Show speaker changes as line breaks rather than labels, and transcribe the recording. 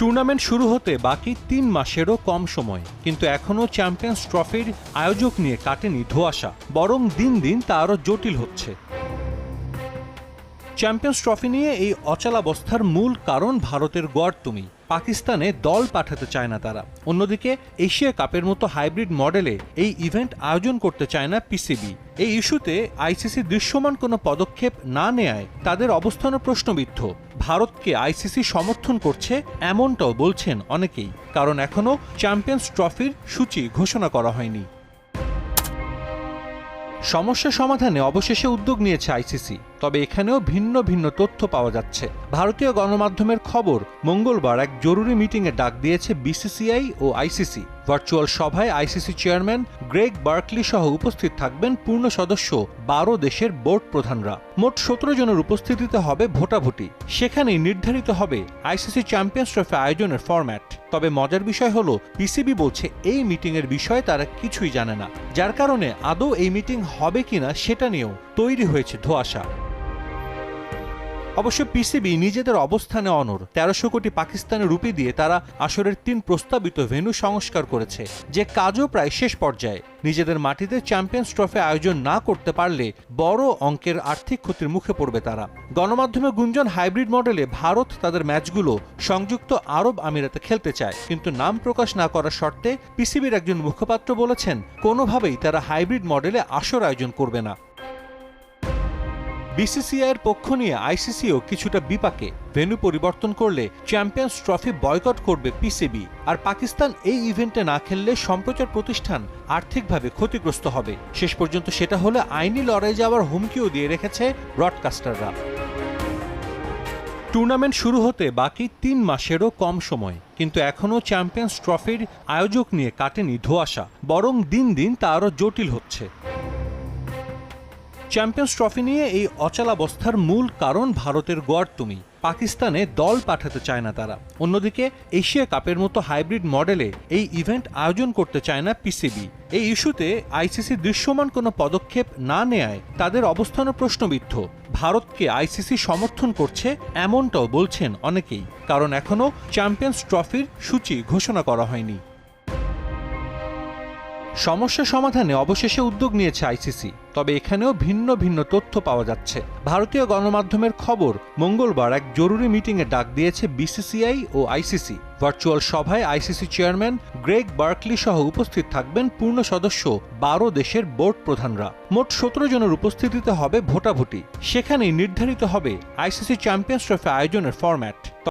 Tournament শুরু হতে বাকি তিন মাসেরও কম সময়, কিন্তু এখনও চ্যাম্পিয়ন্স ট্রফির আয়োজক নিয়ে কাটেনি ধোয়াশা, বরং দিন দিন তা আরও জটিল হচ্ছে। চ্যাম্পিয়ন্স ট্রফি নিয়ে এই অচলাবস্থার মূল কারণ ভারতের গড় তুমি। পাকিস্তানে দল পাঠাতে চায় না তারা। অন্যদিকে, এশিয়া কাপের মতো হাইব্রিড মডেলে এই ইভেন্ট আয়োজন করতে চায় না পিসিবি এই ইস্যুতে আইসিসি দৃশ্যমান কোনো পদক্ষেপ না নেয়ায় তাদের অবস্থানও প্রশ্নবিদ্ধ। ভারতকে আইসিসি সমর্থন করছে এমনটাও বলছেন অনেকেই, কারণ এখনও চ্যাম্পিয়ন্স ট্রফির সূচি ঘোষণা করা হয়নি। সমস্যা সমাধানে অবশেষে উদ্যোগ নিয়েছে আইসিসি তবে এখানেও ভিন্ন ভিন্ন তথ্য পাওয়া যাচ্ছে। ভারতীয় গণমাধ্যমের খবর, মঙ্গলবার এক জরুরি মিটিংয়ে ডাক দিয়েছে বিসিসিআই ও আইসিসি। ভার্চুয়াল সভায় আইসিসি চেয়ারম্যান গ্রেগ বার্কলি সহ উপস্থিত থাকবেন পূর্ণ সদস্য বারো দেশের বোর্ড প্রধানরা। মোট সতেরো জনের উপস্থিতিতে হবে ভোটাভুটি। সেখানেই নির্ধারিত হবে আইসিসি চ্যাম্পিয়ন্স ট্রফি আয়োজনের ফরম্যাট। তবে মজার বিষয় হলো, পিসিবি বলছে এই মিটিংয়ের বিষয়ে তারা কিছুই জানে না, যার কারণে আদৌ এই মিটিং হবে কিনা সেটা নিয়েও তৈরি হয়েছে ধোঁয়াশা। অবশ্য পিসিবি নিজেদের অবস্থানে অনর তেরোশো কোটি পাকিস্তানের রুপি দিয়ে তারা আসরের তিন প্রস্তাবিত ভেন্যু সংস্কার করেছে, যে কাজও প্রায় শেষ পর্যায়ে। নিজেদের মাটিতে চ্যাম্পিয়ন্স ট্রফি আয়োজন না করতে পারলে বড় অঙ্কের আর্থিক ক্ষতির মুখে পড়বে তারা। গণমাধ্যমে গুঞ্জন হাইব্রিড মডেলে ভারত তাদের ম্যাচগুলো সংযুক্ত আরব আমিরাতে খেলতে চায়, কিন্তু নাম প্রকাশ না করার শর্তে পিসিবির একজন মুখপাত্র বলেছেন, কোনোভাবেই তারা হাইব্রিড মডেলে আসর আয়োজন করবে না। বিসিসিআইয়ের পক্ষ নিয়ে আইসিসিও কিছুটা বিপাকে। ভেন্যু পরিবর্তন করলে চ্যাম্পিয়ন্স ট্রফি বয়কট করবে পিসিবি। আর পাকিস্তান এই ইভেন্টে না খেললে সম্প্রচার প্রতিষ্ঠান আর্থিকভাবে ক্ষতিগ্রস্ত হবে। শেষ পর্যন্ত সেটা হলে আইনি লড়াই যাওয়ার হুমকিও দিয়ে রেখেছে ব্রডকাস্টাররা। টুর্নামেন্ট শুরু হতে বাকি তিন মাসেরও কম সময়। কিন্তু এখনও চ্যাম্পিয়ন্স ট্রফির আয়োজক নিয়ে কাটেনি ধোঁয়াশা। বরং দিন দিন তা আরও জটিল হচ্ছে। চ্যাম্পিয়ন্স ট্রফি নিয়ে এই অচলাবস্থার মূল কারণ ভারতের গড় তুমি। পাকিস্তানে দল পাঠাতে চায় না তারা। অন্যদিকে, এশিয়া কাপের মতো হাইব্রিড মডেলে এই ইভেন্ট আয়োজন করতে চায় না পিসিবি। এই ইস্যুতে আইসিসি দৃশ্যমান কোনো পদক্ষেপ না নেয়ায় তাদের অবস্থানও প্রশ্নবিদ্ধ। ভারতকে আইসিসি সমর্থন করছে এমনটাও বলছেন অনেকেই। কারণ এখনও চ্যাম্পিয়ন্স ট্রফির সূচি ঘোষণা করা হয়নি। সমস্যা সমাধানে অবশেষে উদ্যোগ নিয়েছে আইসিসি, তবে এখানেও ভিন্ন ভিন্ন তথ্য পাওয়া যাচ্ছে। ভারতীয় গণমাধ্যমের খবর, মঙ্গলবার এক জরুরি মিটিংয়ে ডাক দিয়েছে বিসিসিআই ও আইসিসি। ভার্চুয়াল সভায় আইসিসি চেয়ারম্যান গ্রেগ বার্কলি সহ উপস্থিত থাকবেন পূর্ণ সদস্য, বারো দেশের বোর্ড প্রধানরা। মোট সতেরো জনের উপস্থিতিতে হবে ভোটাভুটি। সেখানেই নির্ধারিত হবে আইসিসি চ্যাম্পিয়ন্স ট্রফি আয়োজনের ফরম্যাট।